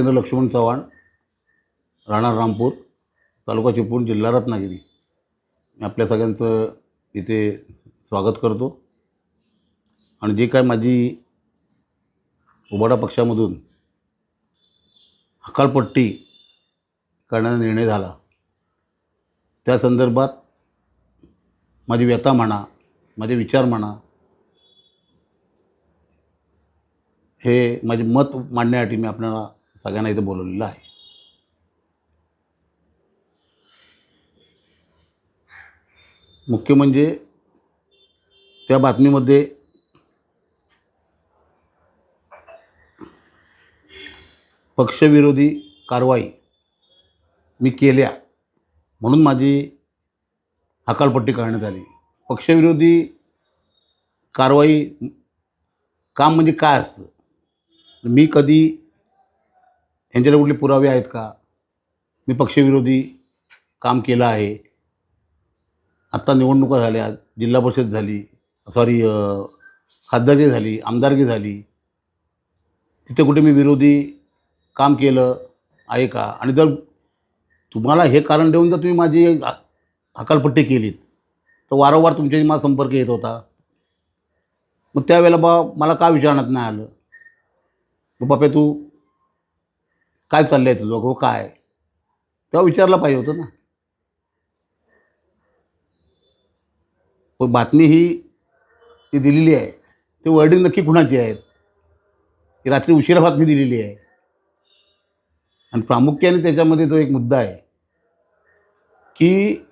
जितेंद्र लक्ष्मण चव्हाण राहणार रामपूर तालुका चिपळूण जिल्हा रत्नागिरी. मी आपल्या सगळ्यांचं इथे स्वागत करतो. आणि जे काय माझी उबाडा पक्षामधून हकालपट्टी करण्याचा निर्णय झाला त्या संदर्भात माझी व्यथा म्हणा माझे विचार म्हणा हे माझे मत मांडण्यासाठी मी आपल्याला सगळ्यांना इथं बोलवलेलं आहे. मुख्य म्हणजे त्या बातमीमध्ये पक्षविरोधी कारवाई मी केल्या म्हणून माझी हकालपट्टी करण्यात आली. पक्षविरोधी कारवाई काम म्हणजे काय असतं? मी कधी यांच्याकडे कुठले पुरावे आहेत का? मी पक्षविरोधी काम केलं आहे. आत्ता निवडणुका झाल्या जिल्हा परिषद झाली सॉरी खासदारकी झाली आमदारकी झाली. तिथे कुठे मी विरोधी काम केलं आहे का? आणि जर तुम्हाला हे कारण देऊन जर तुम्ही माझी हकालपट्टी केलीत तर वारंवार तुमच्याशी माझा संपर्क येत होता. मग त्यावेळेला बा मला का विचारण्यात नाही आलं? मग बापे तू काय चाललं आहे तुझं गो काय? तेव्हा विचारलं पाहिजे होतं ना. पण बातमी ही जी दिलेली आहे. ते वर्डिंग नक्की कुणाची आहेत? की रात्री उशिरा बातमी दिलेली आहे. आणि प्रामुख्याने त्याच्यामध्ये तो एक मुद्दा आहे की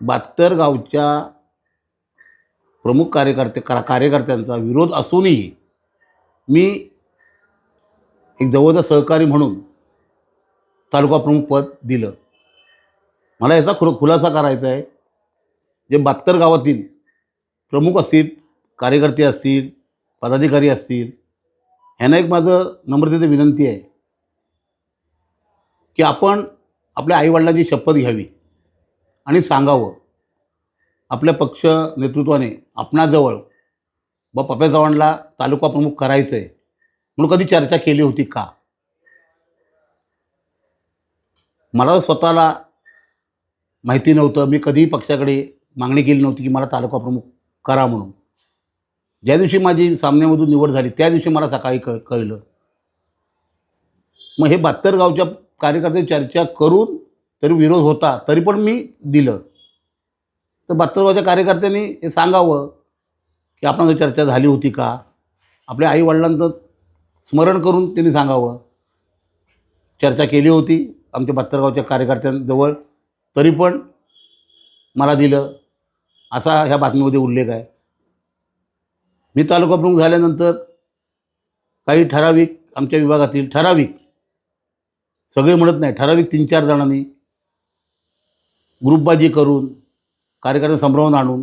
बहात्तर गावच्या प्रमुख कार्यकर्ते का कार्यकर्त्यांचा विरोध असूनही मी एक जवळचा सहकारी म्हणून तालुका प्रमुख पद दिलं. मला याचा खुल खुलासा करायचा आहे. जे बहात्तर गावातील प्रमुख असतील कार्यकर्ते असतील पदाधिकारी असतील ह्यांना एक माझं नम्रतेचं विनंती आहे की आपण आपल्या आईवडिलांची शपथ घ्यावी आणि सांगावं. आपल्या पक्ष नेतृत्वाने आपणाजवळ बा पप्या चव्हाणला तालुका प्रमुख करायचं आहे म्हणून कधी चर्चा केली होती का? मला स्वतःला माहिती नव्हतं. मी कधीही पक्षाकडे मागणी केली नव्हती की मला तालुका प्रमुख करा म्हणून. ज्या दिवशी माझी सामन्यामधून निवड झाली त्या दिवशी मला सकाळी क कळलं. मग हे बहात्तर गावच्या कार्यकर्ते चर्चा करून तरी विरोध होता तरी पण मी दिलं. तर बहात्तर गावच्या कार्यकर्त्यांनी हे सांगावं की आपण चर्चा झाली होती का? आपल्या आईवडिलांचं स्मरण करून त्यांनी सांगावं. चर्चा केली होती. आमच्या बहात्तर गावच्या कार्यकर्त्यांजवळ तरी पण मला दिलं. असा ह्या बातमीमध्ये उल्लेख आहे. मी तालुका प्रमुख झाल्यानंतर काही ठराविक आमच्या विभागातील ठराविक सगळे म्हणत नाही ठराविक तीन चार जणांनी ग्रुपबाजी करून कार्यकर्ते संभ्रमून आणून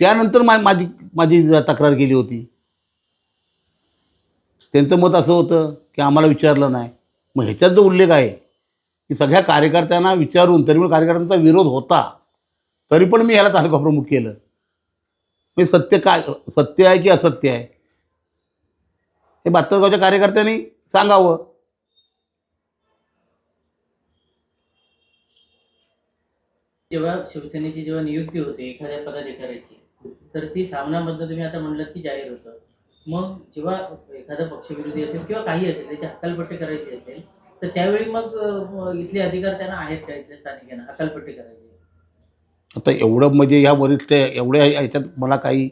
त्यानंतर मा माझी माझी तक्रार केली होती. त्यांचं मत असं होतं की आम्हाला विचारलं नाही. मग ह्याच्यात जो उल्लेख आहे की सगळ्या कार्यकर्त्यांना विचारून तरी पण कार्यकर्त्यांचा विरोध होता तरी पण मी ह्याला तालुका प्रमुख केलं. म्हणजे सत्य काय सत्य आहे की असत्य आहे? हे बहात्तर कार्यकर्त्यांनी सांगावं. जेव्हा शिवसेनेची जेव्हा नियुक्ती होते एखाद्या पदाधिकाऱ्याची तर ती सामनाबद्दल तुम्ही आता म्हणलं की जाहीर होतं. मग जेव्हा एखादा पक्षविरोधी असेल किंवा काही असेल त्याची हकालपट्टी करायची असेल तर त्यावेळी मग इथले अधिकार त्यांना आहेत का इथल्या स्थानिकांना हकालपट्टी करायची. आता एवढं म्हणजे ह्या वरिष्ठ एवढ्या ह्याच्यात मला काही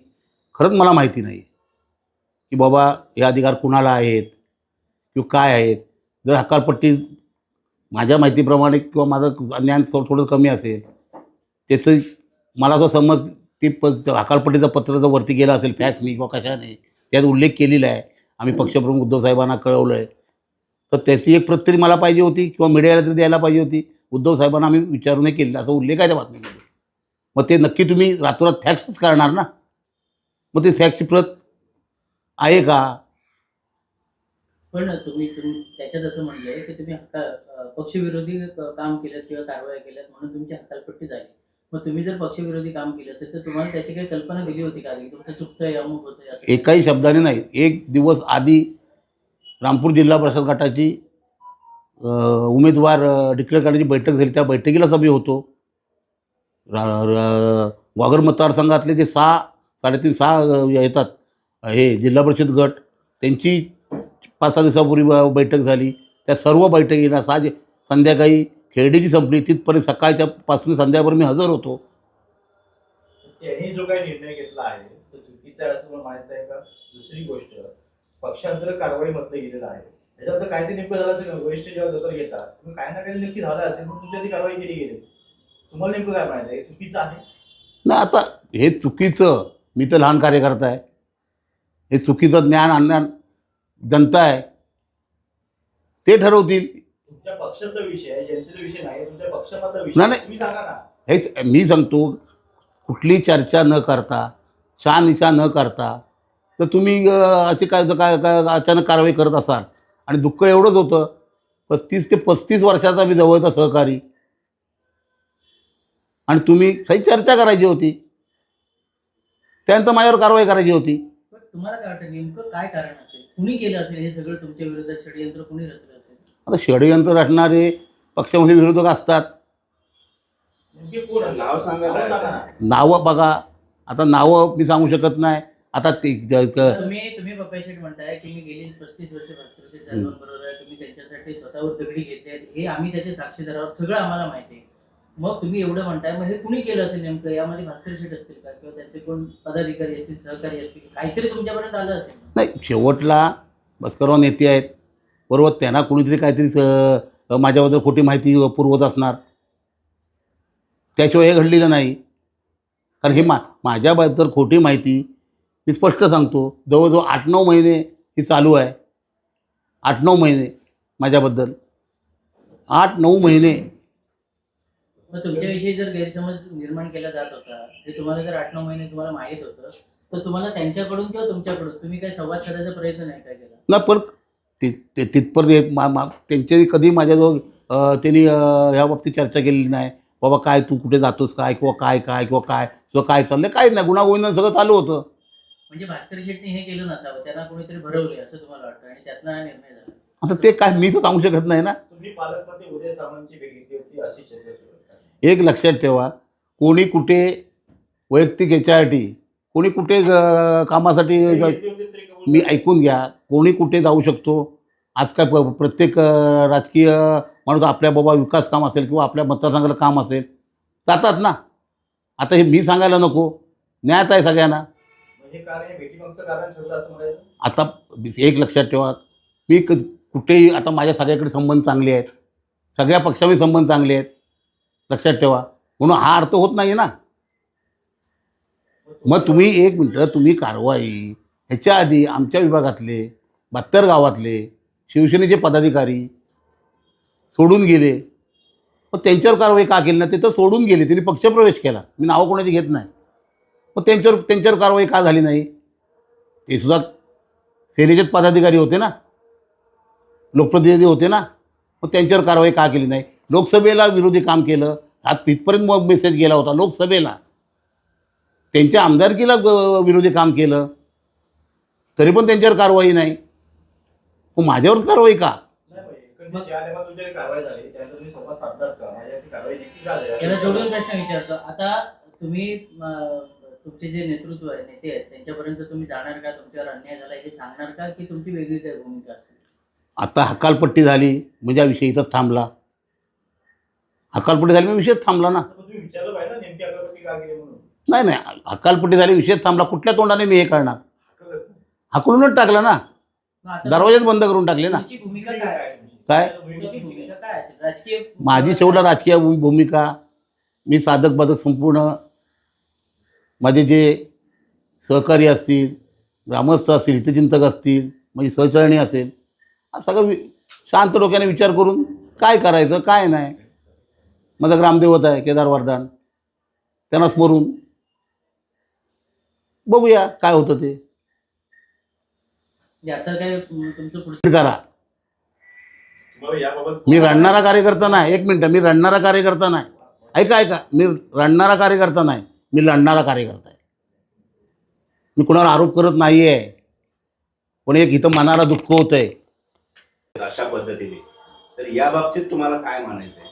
खरंच मला माहिती नाही. की बाबा हे अधिकार कुणाला आहेत? किंवा काय आहेत? जर हकालपट्टी माझ्या माहितीप्रमाणे किंवा माझं ज्ञान थोडं थोडं कमी असेल त्याचं मला असं समज ते प हकालपट्टीचं पत्र जर वरती गेलं असेल फॅक्सनी किंवा कशाने त्यात उल्लेख केलेला आहे. आम्ही पक्षप्रमुख उद्धव साहेबांना कळवलं आहे तर त्याची एक प्रत तरी मला पाहिजे होती किंवा मीडियाला तरी द्यायला पाहिजे होती. उद्धव साहेबांना आम्ही विचारूनही केलेलं असं उल्लेख आहे त्या बातमीमध्ये. मग ते नक्की तुम्ही रातोरात फॅक्सच करणार ना? मग ते फॅक्सची प्रत आहे का? पण तुम्ही तुम्ही त्याच्यात असं म्हणलंय की तुम्ही हक्का पक्षविरोधी काम केलं किंवा कारवाया केल्यात म्हणून तुमची हकालपट्टी झाली. मग तुम्ही जर पक्षविरोधी काम केलं असेल तर तुम्हाला त्याची काही कल्पना दिली होती का तुमचं चुकतंय अमुक असं. एकाही शब्दाने नाही. एक दिवस आधी रामपूर जिल्हा परिषद गटाची उमेदवार डिक्लेअर करण्याची बैठक झाली. त्या बैठकीला सभे होतो. रा रा- वाघर मतदारसंघातले जे सहा साडेतीन सहा येतात हे जिल्हा परिषद गट त्यांची पाच सहा दिवसापूर्वी बैठक झाली. त्या सर्व बैठकीला सहा संध्याकाळी खेळडीची संपली. तिथपर्यंत सकाळच्या पासून संध्याकाळपर्यंत मी हजर होतो. त्यांनी जो काही निर्णय घेतला आहे तो चुकीचा आहे असं मला आहे का? दुसरी गोष्ट पक्षांतर कारवाई म्हटलं गेलेलं आहे. त्याच्यानंतर काय ते नेमकं झालं असेल वरिष्ठ जेव्हा दखल घेतात तुम्ही काय ना काही नक्की झालं असेल म्हणून तुमच्या ती कारवाई केली गेली. तुम्हाला नेमकं काय माहिती आहे? हे चुकीचं आहे? ना आता हे चुकीचं मी तर लहान कार्यकर्ता आहे हे चुकीचं ज्ञान आणणार जनता आहे. ते ठरवतील. तुमच्या पक्षाचा विषय आहे जनतेचा विषय नाही तुमच्या पक्षाचा नाही, विषय नाही. तुम्ही सांगा ना. हेच मी सांगतो कुठली चर्चा न करता शहानिशा न करता तर तुम्ही अ, अशी काय काय काय अचानक कारवाई करत असाल आणि दुःख एवढंच होतं पस्तीस ते पस्तीस वर्षाचा मी जवळचा सहकारी. आणि तुम्ही सही चर्चा करायची होती. त्यानंतर माझ्यावर कारवाई करायची होती. पण तुम्हाला काय वाटतं नेमकं काय कारण असेल? कुणी केलं असेल हे सगळं तुमच्या विरोधात? षडयंत्र कुणी रचलं असेल? आता षडयंत्र रचणारे पक्षामध्ये विरोधक असतात. नावं बघा. आता नावं मी सांगू शकत नाही. आता ते तुम्ही तुम्ही पप्पाशेठ म्हणताय की मी गेली पस्तीस वर्ष भास्करशेठ बरोबर आहे. तुम्ही त्यांच्यासाठी स्वतःवर दगडी घेतले हे आम्ही त्याचे साक्षीदार आहोत सगळं आम्हाला माहिती आहे. मग तुम्ही एवढं म्हणताय मग हे कुणी केलं असेल नेमकं? यामध्ये भास्कर शेठ असतील का? किंवा त्यांचे कोण पदाधिकारी असतील सहकारी असतील? काहीतरी तुमच्यापर्यंत आलं असेल. नाही शेवटला बस्करराव नेते आहेत. बरोबर त्यांना कुणीतरी काहीतरी स- माझ्याबद्दल खोटी माहिती पुरवत असणार. त्याशिवाय हे घडलेलं नाही. कारण हे मा माझ्याबद्दल खोटी माहिती मी स्पष्ट सांगतो जवळजवळ आठ नऊ महिने ही चालू आहे. आठ नऊ महिने माझ्याबद्दल. आठ नऊ महिने. मग तुमच्याविषयी जर गैरसमज निर्माण केला जात होता हे तुम्हाला जर आठ नऊ महिने तुम्हाला माहीत होतं तर तुम्हाला त्यांच्याकडून किंवा तुमच्याकडून तुम्ही काही संवाद साधायचा प्रयत्न नाही काय केला? ना पण ते ते तिथपर्यंत येत मा मा त्यांच्याही कधी माझ्याजवळ त्यांनी ह्या बाबतीत चर्चा केलेली नाही. बाबा काय तू कुठे जातोस काय? किंवा काय काय किंवा काय? किंवा काय चाललंय? काय नाही. गुणागोविंद सगळं चालू होतं. म्हणजे भास्कर शेट्टी हे केलं नसावं त्यांना कोणीतरी भरवले असं तुम्हाला वाटतं? आणि त्यातनं हा निर्णय झाला. आता ते काय मी तर सांगू शकत नाही ना. तुम्ही पालकमंत्री उदय सामंतची भेट घेतली होती अशी चर्चा सुरू आहे. एक लक्षात ठेवा कोणी कुठे वैयक्तिक याच्यासाठी कोणी कुठे कामासाठी घेतली होती तरी कबूल मी. ऐकून घ्या कोणी कुठे जाऊ शकतो. आज काय प- प्रत्येक अ, राजकीय माणूस आपल्या बाबा विकास काम असेल किंवा आपल्या मतदारसंघाला काम असेल. जातात ना. आता हे मी सांगायला नको. न्यायच आहे सगळ्यांना. हे भेटीमागचं कारण ठरलं असं म्हणायचं? आता एक लक्षात ठेवा. मी क कुठेही आता माझ्या सगळ्याकडे संबंध चांगले आहेत. सगळ्या पक्षामध्ये संबंध चांगले आहेत. लक्षात ठेवा. म्हणून हा अर्थ होत नाही ना. मग तुम्ही एक मिनटं तुम्ही कारवाई ह्याच्या आधी आमच्या विभागातले बहात्तर गावातले शिवसेनेचे पदाधिकारी सोडून गेले मग त्यांच्यावर कारवाई का केली नाही? ते तर सोडून गेले. त्यांनी पक्षप्रवेश केला. मी नावं कोणाची घेत नाही. मग त्यांच्यावर त्यांच्यावर कारवाई का झाली नाही? ते सुद्धा सेनेचेच पदाधिकारी होते ना? लोकप्रतिनिधी होते ना? मग त्यांच्यावर कारवाई का केली नाही? लोकसभेला विरोधी काम केलं. आज तिथपर्यंत मग मेसेज गेला होता लोकसभेला. त्यांच्या आमदारकीला विरोधी काम केलं. तरी पण त्यांच्यावर कारवाई नाही. मग माझ्यावरच कारवाई का? कारवाई झाली त्यानंतर जोडून प्रश्न विचारतो. आता तुम्ही तुमचे जे नेतृत्व आहे नेते आहेत त्यांच्यापर्यंत तुम्ही जाणार का? तुमच्यावर अन्याय झाला हे सांगणार का? की तुमची वेगळी काय भूमिका असेल? आता हकालपट्टी झाली म्हणजे हा विषय इथंच थांबला. हकालपट्टी झाली म्हणजे विषयच थांबला ना. तर तुम्ही विचारलं पाहिजे ना नेमकी अगरबत्ती का गेली म्हणून? नाही नाही हकालपट्टी झाली विषयच थांबला कुठल्या तोंडाने मी हे करणार. हकलूनच टाकलं ना. मग आता दरवाजेच बंद करून टाकले ना. तुमची भूमिका काय आहे? काय? तुमची भूमिका काय असेल? राजकीय माझी शेवटला राजकीय भू- भूमिका मी साधक बाधक संपूर्ण माझे जे सहकारी असतील ग्रामस्थ असतील हितचिंतक असतील माझी सहचरणी असेल हा सगळं वि शांत डोक्याने विचार करून काय करायचं काय नाही. माझा ग्रामदेवत आहे केदार वरदान. त्यांना स्मरून बघूया काय होतं ते. म्हणजे आता काय अं, तुमचं पुढचं करा. मी रडणारा कार्यकर्ता नाही. एक मिनटं मी रडणारा कार्यकर्ता नाही. ऐका ऐका. मी रडणारा कार्यकर्ता नाही. मी लढणारा कार्यकर्ता आहे. मी कुणावर आरोप करत नाही आहे पण एक इथं मनाला दुःख होतं आहे अशा पद्धतीने. तर या बाबतीत तुम्हाला काय म्हणायचं आहे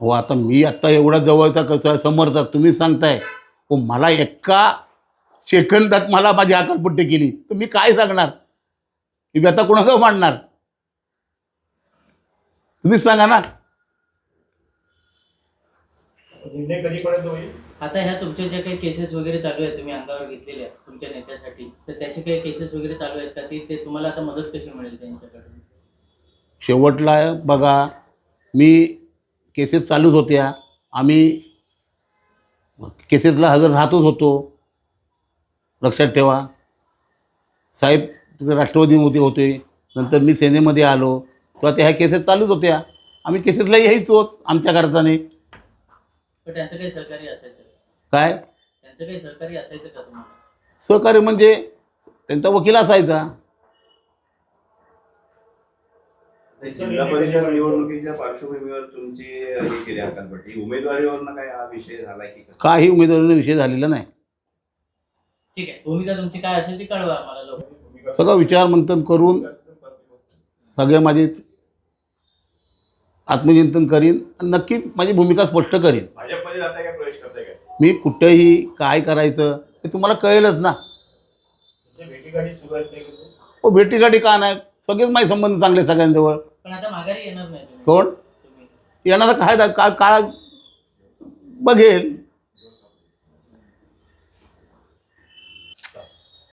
हो आता मी आत्ता एवढा जवळचा कसं समर्थ तुम्ही सांगताय. हो मला एका सेकंदात मला माझी अकालपट्टी केली. तर मी काय सांगणार? की मी आता कोणाचं मांडणार तुम्हीच सांगा ना. निर्णय कधीपर्यंत होईल? आता ह्या तुमच्या ज्या काही केसेस वगैरे चालू आहेत तुम्ही अंगावर घेतलेल्या तुमच्या नेत्यासाठी तर त्याचे काही केसेस वगैरे चालू आहेत का? ते ते तुम्हाला आता मदत कशी मिळेल त्यांच्याकडून? शेवटला बघा मी केसेस चालूच होत्या. आम्ही केसेसला हजर राहतच होतो. लक्षात ठेवा. साहेब तिकडे राष्ट्रवादीमध्ये होते नंतर मी सेनेमध्ये आलो तेव्हा त्या ह्या केसेस चालूच होत्या. आम्ही केसेसला यायचो आमच्या खर्चाने पण त्यांचं काही सहकार्य असायचं. काय? त्यांचं काही सहकार्य असायचं का तुम्हाला? सहकार्य म्हणजे त्यांचा वकील असायचा. जिल्हा परिषद निवडणुकीच्या पार्श्वभूमीवर तुमची हे केली उमेदवारीवरनं काय हा विषय झालाय की कसं? काही उमेदवारीने विषय झालेला नाही. ठीक आहे. भूमिका तुमची काय असेल ती कळवा आम्हाला लोक सगळं विचार मंथन करून सगळे माझे आत्मचिंतन करीन आणि नक्की माझी भूमिका स्पष्ट करीन. भाजपमध्ये जाताय का प्रवेश करताय काय? मी कुठेही काय करायचं हे तुम्हाला कळेलच ना? हो भेटीगाठी का नाही? सगळेच माझे संबंध चांगले सगळ्यांजवळ. पण आता माघारी येणार नाही तुम्ही. कोण? तुम्ही येणारा काय काय काळ बघेल.